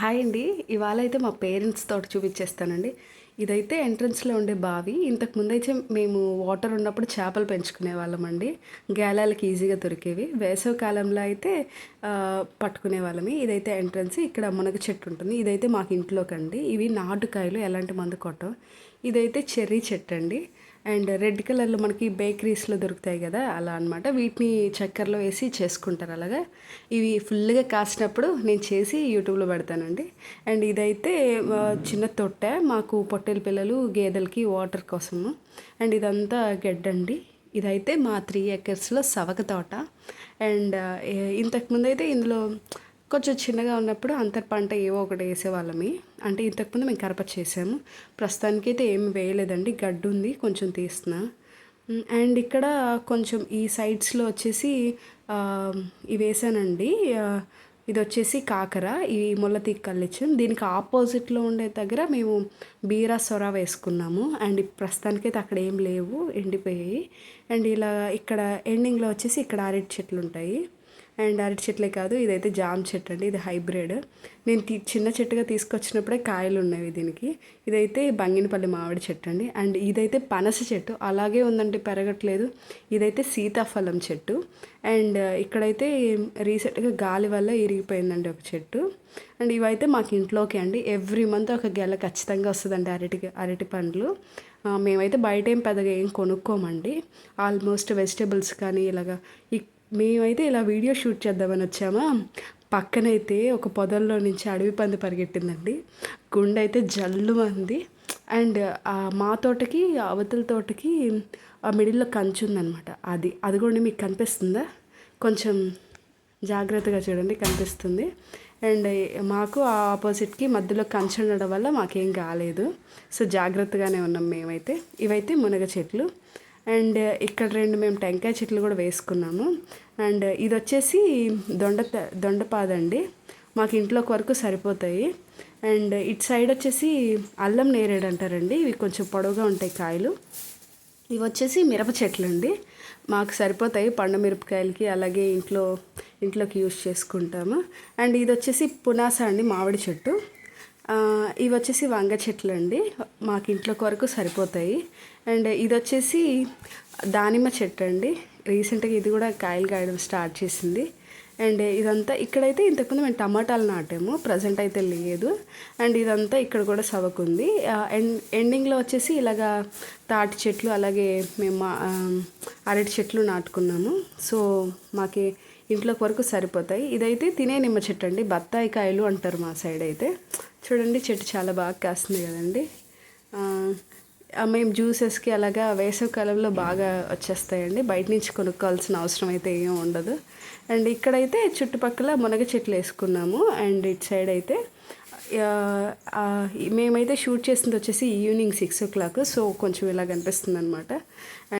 Hi అండి. ఇవాళ అయితే మా పేరెంట్స్ తోటి చూపించేస్తానండి. ఇదైతే ఎంట్రన్స్లో ఉండే బావి. ఇంతకు ముందు అయితే మేము వాటర్ ఉన్నప్పుడు చేపలు పెంచుకునే వాళ్ళమండి గేలాలకి ఈజీగా దొరికేవి. వేసవి కాలంలో అయితే పట్టుకునే వాళ్ళమి. ఇదైతే ఎంట్రన్స్. ఇక్కడ మునగ చెట్టు ఉంటుంది. ఇదైతే మాకు ఇంట్లోకి అండి ఇవి నాటుకాయలు. ఎలాంటి మందు కొట్టం. ఇదైతే చెర్రీ చెట్టు అండి అండ్ రెడ్ కలర్లో మనకి బేకరీస్లో దొరుకుతాయి కదా అలా అన్నమాట. వీటిని చక్కెరలో వేసి చేసుకుంటారు అలాగా. ఇవి ఫుల్గా కాసినప్పుడు నేను చేసి యూట్యూబ్లో పెడతానండి. అండ్ ఇదైతే చిన్న తొట్టె మాకు పొట్టేలు పిల్లలు గేదెలకి వాటర్ కోసము. అండ్ ఇదంతా గెడ్డండి ఇదైతే మా త్రీ ఎకర్స్లో సవక తోట. అండ్ ఇంతకుముందు అయితే ఇందులో కొంచెం చిన్నగా ఉన్నప్పుడు అంతర్ పంట ఏవో ఒకటి వేసేవాళ్ళమి. అంటే ఇంతకుముందు మేము కరప చేసాము. ప్రస్తుతానికి అయితే ఏమి వేయలేదండి. గడ్డు ఉంది కొంచెం తీస్తున్నా. అండ్ ఇక్కడ కొంచెం ఈ సైడ్స్లో వచ్చేసి ఇవి వేసానండి. ఇది వచ్చేసి కాకర ఈ ముళ్ళతీ కల్లిచ్చాం. దీనికి ఆపోజిట్లో ఉండే దగ్గర మేము బీరా సొర వేసుకున్నాము. అండ్ ప్రస్తుతానికైతే అక్కడ ఏం లేవు ఎండిపోయాయి. అండ్ ఇలా ఇక్కడ ఎండింగ్లో వచ్చేసి ఇక్కడ అరటి చెట్లు ఉంటాయి అండ్ అరటి చెట్లే కాదు ఇదైతే జామ్ చెట్టు అండి ఇది హైబ్రిడ్. నేను తీ- చిన్న చెట్టుగా తీసుకొచ్చినప్పుడే కాయలు ఉన్నవి దీనికి. ఇదైతే బంగినపల్లి మామిడి చెట్టు అండి. అండ్ ఇదైతే పనస చెట్టు. అలాగే ఉందండి పెరగట్లేదు. ఇదైతే సీతాఫలం చెట్టు. అండ్ ఇక్కడైతే రీసెంట్గా గాలి వల్ల ఇరిగిపోయిందండి ఒక చెట్టు. అండ్ ఇవైతే మాకు ఇంట్లోకి అండి. ఎవ్రీ మంత్ ఒక గెల ఖచ్చితంగా వస్తుందండి అరటి అరటి పండ్లు. మేమైతే బయట ఏం పెద్దగా ఏం కొనుక్కోమండి. ఆల్మోస్ట్ వెజిటేబుల్స్ కానీ ఇలాగా ఈ మేమైతే ఇలా వీడియో షూట్ చేద్దామని వచ్చామా? పక్కనైతే ఒక పొదల్లో నుంచి అడవి పంది పరిగెట్టిందండి. గుండె అయితే జల్లు మంది. అండ్ మా తోటకి అవతల తోటకి ఆ మిడిల్లో కంచు ఉందన్నమాట. అది అది కూడా మీకు కనిపిస్తుందా? కొంచెం జాగ్రత్తగా చూడండి కనిపిస్తుంది. అండ్ మాకు ఆ ఆపోజిట్కి మధ్యలో కంచె ఉండడం వల్ల మాకేం కాలేదు. సో జాగ్రత్తగానే ఉన్నాం మేమైతే. ఇవైతే మునగ చెట్లు. అండ్ ఇక్కడ రెండు మేము టెంకాయ చెట్లు కూడా వేసుకున్నాము. అండ్ ఇది వచ్చేసి దొండ దొండపాదండి మాకు ఇంట్లోకి వరకు సరిపోతాయి. అండ్ ఇటు సైడ్ వచ్చేసి అల్లం నేరేడు అంటారండి. ఇవి కొంచెం పొడవుగా ఉంటాయి కాయలు. ఇవి వచ్చేసి మిరప చెట్లు అండి. మాకు సరిపోతాయి పండు మిరపకాయలకి అలాగే ఇంట్లో ఇంట్లోకి యూస్ చేసుకుంటాము. అండ్ ఇది వచ్చేసి పునాస అండి మామిడి చెట్టు. ఇవి వచ్చేసి వంగ చెట్లు అండి మాకు ఇంట్లోకి వరకు సరిపోతాయి. అండ్ ఇది వచ్చేసి దానిమ్మ చెట్టు అండి రీసెంట్గా ఇది కూడా కాయలు కాయడం స్టార్ట్ చేసింది. అండ్ ఇదంతా ఇక్కడైతే ఇంతకుముందు మేము టమాటాలు నాటాము. ప్రజెంట్ అయితే లేదు. అండ్ ఇదంతా ఇక్కడ కూడా సవకుంది. ఎండ్ ఎండింగ్లో వచ్చేసి ఇలాగా తాటి చెట్లు అలాగే మేము మా- అరటి చెట్లు నాటుకున్నాము. సో మాకి ఇంట్లోకి వరకు సరిపోతాయి. ఇదైతే తినే నిమ్మ చెట్టు అండి బత్తాయి కాయలు అంటారు మా సైడ్ అయితే. చూడండి చెట్టు చాలా బాగా కాస్తుంది కదండి. మేము జ్యూసెస్కి అలాగా వేసవి కాలంలో బాగా వచ్చేస్తాయండి. బయట నుంచి కొనుక్కోవాల్సిన అవసరం అయితే ఏం ఉండదు. అండ్ ఇక్కడైతే చుట్టుపక్కల మునగ చెట్లు వేసుకున్నాము. అండ్ ఇటు సైడ్ అయితే మేమైతే షూట్ చేసింది వచ్చేసి evening six o'clock. So కొంచెం ఇలా కనిపిస్తుంది అనమాట